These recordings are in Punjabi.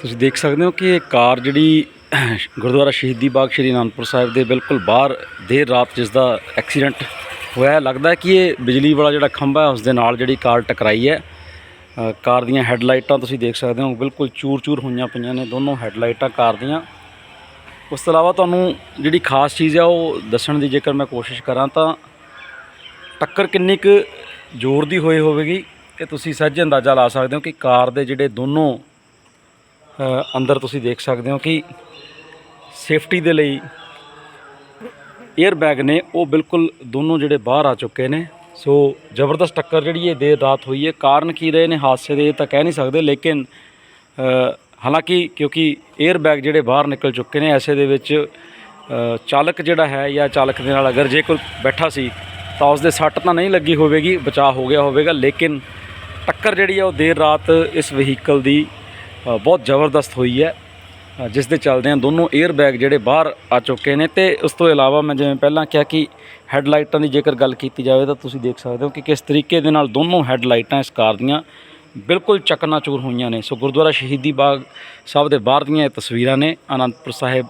ਤੁਸੀਂ ਦੇਖ ਸਕਦੇ ਹੋ ਕਿ ਇਹ ਕਾਰ ਜਿਹੜੀ ਗੁਰਦੁਆਰਾ ਸ਼ਹੀਦੀ ਬਾਗ ਸ਼੍ਰੀ ਅਨੰਦਪੁਰ ਸਾਹਿਬ ਦੇ ਬਿਲਕੁਲ ਬਾਹਰ ਦੇਰ ਰਾਤ ਜਿਸ ਦਾ ਐਕਸੀਡੈਂਟ ਹੋਇਆ, ਲੱਗਦਾ ਕਿ ਇਹ ਬਿਜਲੀ ਵਾਲਾ ਜਿਹੜਾ ਖੰਭਾ ਹੈ, ਉਸ ਦੇ ਨਾਲ ਜਿਹੜੀ ਕਾਰ ਟਕਰਾਈ ਹੈ। ਕਾਰ ਦੀਆਂ ਹੈੱਡਲਾਈਟਾਂ ਤੁਸੀਂ ਦੇਖ ਸਕਦੇ ਹੋ, ਬਿਲਕੁਲ ਚੂਰ-ਚੂਰ ਹੋਈਆਂ ਪਈਆਂ ਨੇ, ਦੋਨੋਂ ਹੈੱਡਲਾਈਟਾਂ ਕਾਰ ਦੀਆਂ। ਉਸ ਤੋਂ ਇਲਾਵਾ ਤੁਹਾਨੂੰ ਜਿਹੜੀ ਖਾਸ ਚੀਜ਼ ਆ ਉਹ ਦੱਸਣ ਦੀ ਜੇਕਰ ਮੈਂ ਕੋਸ਼ਿਸ਼ ਕਰਾਂ ਤਾਂ ਟੱਕਰ ਕਿੰਨੀ ਕੁ ਜ਼ੋਰ ਦੀ ਹੋਈ ਹੋਵੇਗੀ ਇਹ ਤੁਸੀਂ ਸਹਿਜ ਅੰਦਾਜ਼ਾ ਲਾ ਸਕਦੇ ਹੋ ਕਿ ਕਾਰ ਦੇ ਜਿਹੜੇ ਦੋਨੋਂ ਅੰਦਰ ਤੁਸੀਂ ਦੇਖ ਸਕਦੇ ਹੋ ਕਿ ਸੇਫਟੀ ਦੇ ਲਈ 에ਅਰ ਬੈਗ ਨੇ ਉਹ ਬਿਲਕੁਲ ਦੋਨੋਂ ਜਿਹੜੇ ਬਾਹਰ ਆ ਚੁੱਕੇ ਨੇ। ਸੋ ਜ਼ਬਰਦਸਤ ਟੱਕਰ ਜਿਹੜੀ ਇਹ ਦੇਰ ਰਾਤ ਹੋਈ ਹੈ। ਕਾਰਨ ਕੀ ਰਹੇ ਨੇ? ਹਾਦਸੇ ਦੇ ਇਹ ਤਾਂ ਕਹਿ ਨਹੀਂ ਸਕਦੇ, ਲੇਕਿਨ ਹਾਲਾਂਕਿ ਕਿਉਂਕਿ 에ਅਰ ਬੈਗ ਜਿਹੜੇ ਬਾਹਰ ਨਿਕਲ ਚੁੱਕੇ ਨੇ, ਐਸੇ ਦੇ ਵਿੱਚ ਚਾਲਕ ਜਿਹੜਾ ਹੈ ਜਾਂ ਚਾਲਕ ਦੇ ਨਾਲ ਅਗਰ ਜੇ ਕੋਈ ਬੈਠਾ ਸੀ, ਤਾਂ ਉਸ ਦੇ ਸੱਟ ਤਾਂ ਨਹੀਂ ਲੱਗੀ ਹੋਵੇਗੀ, ਬਚਾਅ ਹੋ ਗਿਆ ਹੋਵੇਗਾ, ਲੇਕਿਨ ਟੱਕਰ ਜਿਹੜੀ ਆ ਉਹ ਦੇਰ ਰਾਤ ਇਸ ਵਹੀਕਲ ਦੀ ਬਹੁਤ ਜ਼ਬਰਦਸਤ ਹੋਈ ਹੈ। ਜਿਸ ਦੇ ਚੱਲਦਿਆਂ ਦੋਨੋਂ 에ਅਰ ਬੈਗ ਜਿਹੜੇ ਬਾਹਰ ਆ ਚੁੱਕੇ ਨੇ ਤੇ ਉਸ ਤੋਂ ਇਲਾਵਾ ਮੈਂ ਜਿਵੇਂ ਪਹਿਲਾਂ ਕਿਹਾ ਕਿ ਹੈੱਡਲਾਈਟਾਂ ਦੀ ਜੇਕਰ ਗੱਲ ਕੀਤੀ ਜਾਵੇ ਤਾਂ ਤੁਸੀਂ ਦੇਖ ਸਕਦੇ ਹੋ ਕਿ ਕਿਸ ਤਰੀਕੇ ਦੇ ਨਾਲ ਦੋਨੋਂ ਹੈੱਡਲਾਈਟਾਂ ਇਸ ਕਾਰ ਦੀਆਂ ਬਿਲਕੁਲ ਚਕਨਾਚੂਰ ਹੋਈਆਂ ਨੇ। ਸੋ ਗੁਰਦੁਆਰਾ ਸ਼ਹੀਦੀ ਬਾਗ ਸਾਹਿਬ ਦੇ ਬਾਹਰ ਦੀਆਂ ਇਹ ਤਸਵੀਰਾਂ ਨੇ। ਆਨੰਦਪੁਰ ਸਾਹਿਬ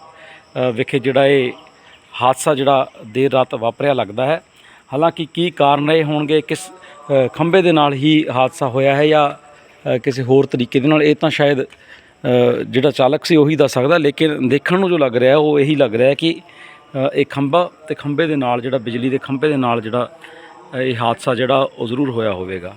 ਵਿਖੇ ਜਿਹੜਾ ਇਹ ਹਾਦਸਾ ਜਿਹੜਾ ਦੇਰ ਰਾਤ ਵਾਪਰਿਆ ਲੱਗਦਾ ਹੈ। ਹਾਲਾਂਕਿ ਕੀ ਕਾਰਨ ਰਹੇ ਹੋਣਗੇ ਕਿਸ ਅ, ਖੰਭੇ ਦੇ ਨਾਲ ਹੀ ਹਾਦਸਾ ਹੋਇਆ ਹੈ ਜਾਂ ਕਿਸੇ ਹੋਰ ਤਰੀਕੇ ਦੇ ਨਾਲ, ਇਹ ਤਾਂ ਸ਼ਾਇਦ ਜਿਹੜਾ ਚਾਲਕ ਸੀ ਉਹੀ ਦੱਸ ਸਕਦਾ, ਲੇਕਿਨ ਦੇਖਣ ਨੂੰ ਜੋ ਲੱਗ ਰਿਹਾ, ਉਹ ਇਹੀ ਲੱਗ ਰਿਹਾ ਕਿ ਇਹ ਖੰਭਾ ਤੇ ਖੰਭੇ ਦੇ ਨਾਲ ਜਿਹੜਾ, ਬਿਜਲੀ ਦੇ ਖੰਭੇ ਦੇ ਨਾਲ ਜਿਹੜਾ ਇਹ ਹਾਦਸਾ ਜਿਹੜਾ, ਉਹ ਜ਼ਰੂਰ ਹੋਇਆ ਹੋਵੇਗਾ।